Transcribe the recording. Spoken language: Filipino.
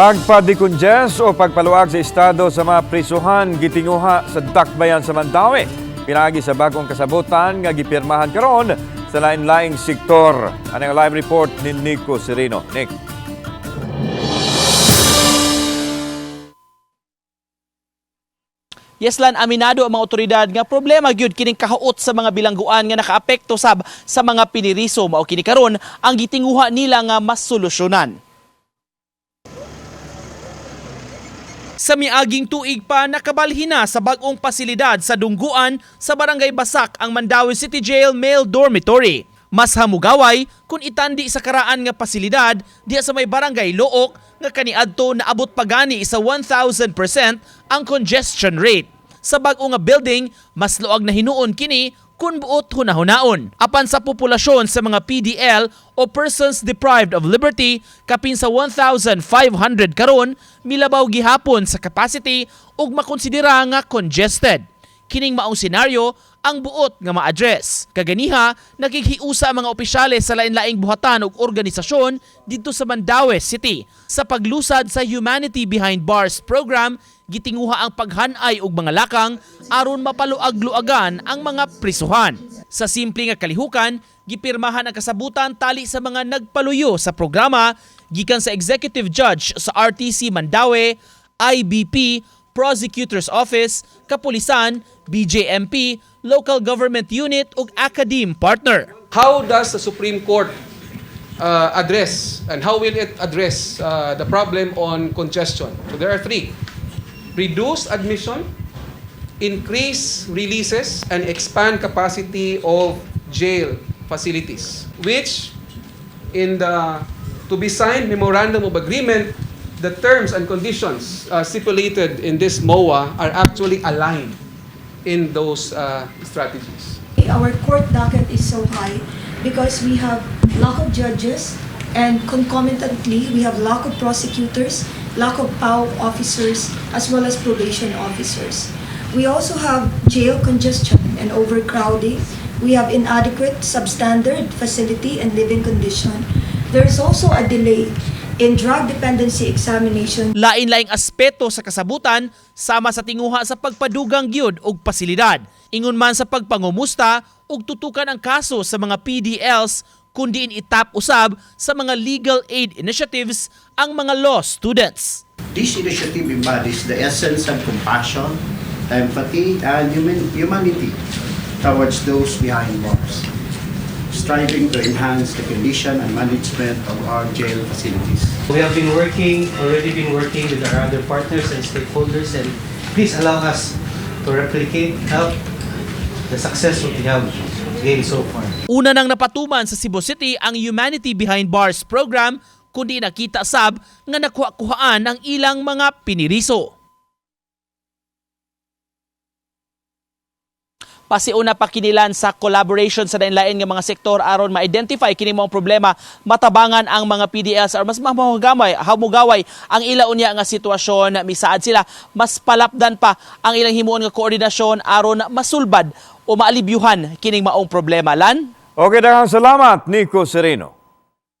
Pagpa-decongest o pagpaluag sa estado sa mga prisuhan gitinguha sa Dakbayan sa Mandawi. Pinagi sa bagong kasabutan nga gipirmahan karon sa lain-laing sektor. Ano ang live report ni Nico Sereno. Nick. Yeslan aminado ang mga otoridad nga problema gyud kining kahuot sa mga bilangguan nga nakaapekto sab sa mga piniriso mao kini karon ang gitinguha nila nga mas solusyonan. Sa miaging tuig pa nakabalhina sa bagong pasilidad sa Dungguan sa Barangay Basak ang Mandawi City Jail Male Dormitory. Mas hamugaway kung itandi sa karaan nga pasilidad diya sa may barangay Look nga kaniadto naabot pagani sa 1000% ang congestion rate. Sa bag-o nga building, mas luag na hinuon kini kung buot hunahunaon. Apan sa populasyon sa mga PDL o persons deprived of liberty, kapin sa 1,500 karon, milabaw gihapon sa capacity ug makonsidera nga congested. Kining maong senaryo ang buot nga ma-address. Kaganiha, naghihiusa ang mga opisyales sa lain-laing buhatan ug organisasyon dito sa Mandaue City. Sa paglusad sa Humanity Behind Bars program, gitinguha ang paghanay og mga lakang aron mapaluag-luagan ang mga prisuhan. Sa simple nga kalihukan, gipirmahan ang kasabutan tali sa mga nagpaluyo sa programa gikan sa Executive Judge sa RTC Mandaue, IBP, Prosecutor's Office, Kapulisan, BJMP, Local Government Unit ug Academe Partner. How does the Supreme Court uh, address and how will it address uh, the problem on congestion? So there are three. Reduce admission, increase releases, and expand capacity of jail facilities, which in the to be signed memorandum of agreement, the terms and conditions uh, stipulated in this MOA are actually aligned in those uh, strategies. Our court docket is so high because we have lack of judges and concomitantly we have lack of prosecutors, lack of POW officers as well as probation officers. We also have jail congestion and overcrowding. We have inadequate substandard facility and living condition. There is also a delay in drug dependency examination Lain-laing aspeto sa kasabutan sama sa tinguha sa pagpadugang gyud og pasilidad. Ingon man sa pagpangumusta ug tutukan ang kaso sa mga PDLs kundi itap usab sa mga legal aid initiatives ang mga law students. This initiative embodies the essence of compassion, empathy, and human- humanity towards those behind bars, striving to enhance the condition and management of our jail facilities. We have been working, already been working with our other partners and stakeholders and please allow us to replicate, help the success we have gained so far. Una nang napatuman sa Cebu City ang Humanity Behind Bars program kundi nakita sab nga nakuha-kuhaan ang ilang mga piniriso. Pasiuna pa kinilan sa collaboration sa dainlain nga mga sektor aron ma-identify kini mga problema. Matabangan ang mga PDLs or mas mamugamay hamugaway ang ila unya nga sitwasyon. Misaad sila mas palapdan pa ang ilang himuon nga koordinasyon aron masulbad o maalibyuhan kining maong problema. Lan? Okay, daghang salamat, Nico Sereno.